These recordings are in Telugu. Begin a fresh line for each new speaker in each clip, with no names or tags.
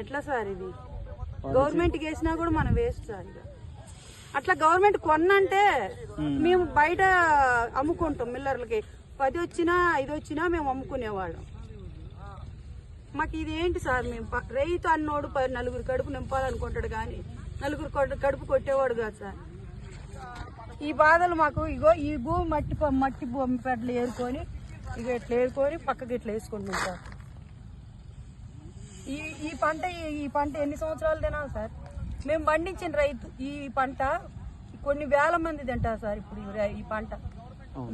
ఎట్లా సార్ ఇది? గవర్నమెంట్కి వేసినా కూడా మనం వేస్ట్ సార్ అట్లా గవర్నమెంట్ కొన్నంటే మేము బయట అమ్ముకుంటాం మిల్లర్లకి. పది వచ్చినా ఐదు వచ్చినా మేము అమ్ముకునేవాళ్ళం. మాకు ఇది ఏంటి సార్ మేము రైతు అన్నోడు నలుగురు కడుపు నింపాలనుకుంటాడు కానీ నలుగురు కడుపు కొట్టేవాడు కాదు సార్. ఈ బాధలు మాకు ఇగో ఈ భూమి మట్టి మట్టి భూమి పెడ్లు ఏరుకొని ఇక ఇట్లా ఏరుకొని పక్కకి ఇట్లా వేసుకుంటాం సార్. ఈ ఈ పంట ఈ- పంట ఎన్ని సంవత్సరాలు తినాలి సార్ మేము పండించిన రైతు ఈ పంట కొన్ని వేల మంది తింటారు సార్ ఇప్పుడు ఈ పంట.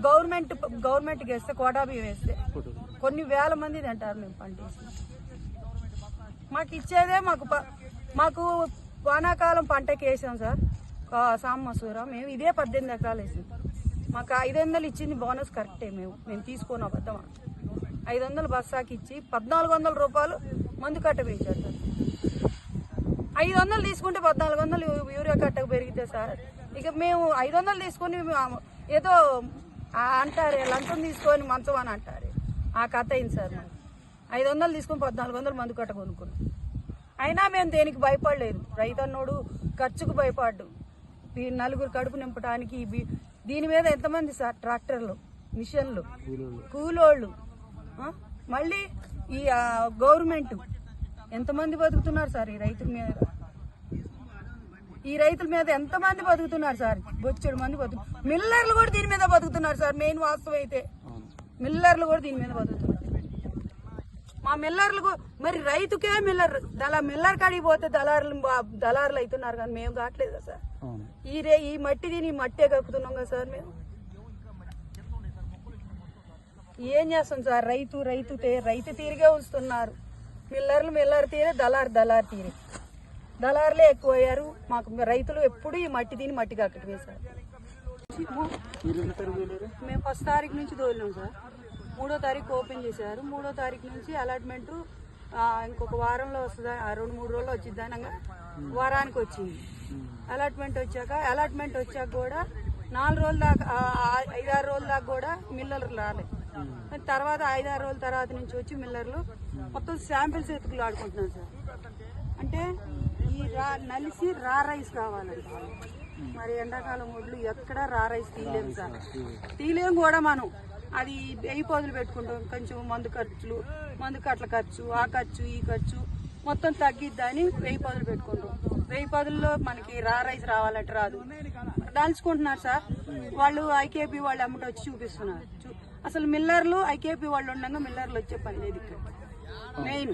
గవర్నమెంట్ గవర్నమెంట్కి వేస్తే కోటా బియ్యం వేస్తే కొన్ని వేల మంది తింటారు మేము పంట వేసి మాకు ఇచ్చేదే మాకు మాకు వానాకాలం పంటకి వేసాం సార్ ఆ, సాంబసూర మేము ఇదే పద్దెనిమిది ఎకరాలు వేసాం. మాకు ఐదు వందలు ఇచ్చింది బోనస్ కరెక్టే మేము మేము తీసుకొని అబద్ధమా ఐదు వందలు బస్సాకి ఇచ్చి పద్నాలుగు వందల రూపాయలు మందు కట్ట పెంచారు సార్. ఐదు వందలు తీసుకుంటే పద్నాలుగు వందలు యూరియా కట్టకు పెరిగితే సార్. ఇక మేము ఐదు వందలు తీసుకొని ఏదో అంటారే లంచం తీసుకొని మంచం అని అంటారు. ఆ కథ అయింది సార్ మాకు. ఐదు వందలు తీసుకొని పద్నాలుగు వందలు మందు కట్ట కొనుక్కున్నాం. అయినా మేము దేనికి భయపడలేదు. రైతన్నోడు ఖర్చుకు భయపడ్డు. ఈ నలుగురు కడుపు నింపడానికి దీని మీద ఎంతమంది సార్? ట్రాక్టర్లు మిషన్లు కూలోళ్ళు? మళ్ళీ ఈ గవర్నమెంట్. ఎంతమంది బతుకుతున్నారు సార్ ఈ రైతుల మీద? ఈ రైతుల మీద ఎంతమంది బతుకుతున్నారు సార్? బొచ్చెడు మంది బతుకు మిల్లర్లు కూడా దీని మీద బతుకుతున్నారు సార్ మెయిన్ వాస్తవం అయితే. మిల్లర్లు కూడా దీని మీద బతుకుతున్నారు. మా మిల్లర్లకు మరి రైతుకే మిల్లర్ దళ మిల్లర్ కాడికి పోతే దళారులు దళారులు అవుతున్నారు కానీ మేము కావట్లేదు సార్? ఈ రే ఈ మట్టి దీని మట్టే కక్కుతున్నాం కదా సార్ మేము? ఏం చేస్తాం సార్? రైతు రైతు రైతు తీరిగా ఉంచుతున్నారు. మిల్లర్లు మిల్లర్ తీరే దళారు దళారు తీరే. దళారులే ఎక్కువయ్యారు. మాకు రైతులు ఎప్పుడు ఈ మట్టి దీని మట్టి కక్కటమే సార్ మేము ఫస్ట్ తారీఖు నుంచి తోలినాం సార్. మూడో తారీఖు ఓపెన్ చేశారు. మూడో తారీఖు నుంచి అలాట్మెంట్ ఇంకొక వారంలో వస్తుంది ఆ రెండు మూడు రోజులు వచ్చింది అనగా వారానికి వచ్చింది. అలాట్మెంట్ వచ్చాక అలాట్మెంట్ వచ్చాక కూడా నాలుగు రోజుల దాకా ఐదారు రోజుల దాకా కూడా మిల్లర్లు రాలేదు తర్వాత ఐదారు రోజుల తర్వాత నుంచి వచ్చి మిల్లర్లు మొత్తం శాంపిల్స్ ఎత్తుకులు ఆడుకుంటున్నారు సార్. అంటే ఈ రా నలిసి రా రైస్ కావాలంట. మరి ఎండాకాలం ఒడ్లు ఎక్కడ రా రైస్ తీయలేము సార్. తీయలేము కూడా మనం. అది వెయ్యి పదులు పెట్టుకుంటాం. కొంచెం మందు ఖర్చులు మందు కట్ల ఖర్చు ఆ ఖర్చు ఈ ఖర్చు మొత్తం తగ్గిద్దని వెయ్యి పదులు పెట్టుకుంటాం. వెయ్యి పదుల్లో మనకి రా రైస్ రావాలంటే రాదు. దాల్చుకుంటున్నారు సార్. వాళ్ళు ఐకేపీ వాళ్ళు అమ్మట వచ్చి చూపిస్తున్నారు. అసలు మిల్లర్లు ఐకేపీ వాళ్ళు ఉండగా మిల్లర్లు వచ్చే పని లేదు ఇక్కడ. మెయిన్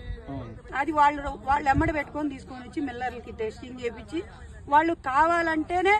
అది వాళ్ళు వాళ్ళు ఎమ్మడి పెట్టుకొని తీసుకొని వచ్చి మిల్లర్లకి టెస్టింగ్ చేపించి వాళ్ళు కావాలంటేనే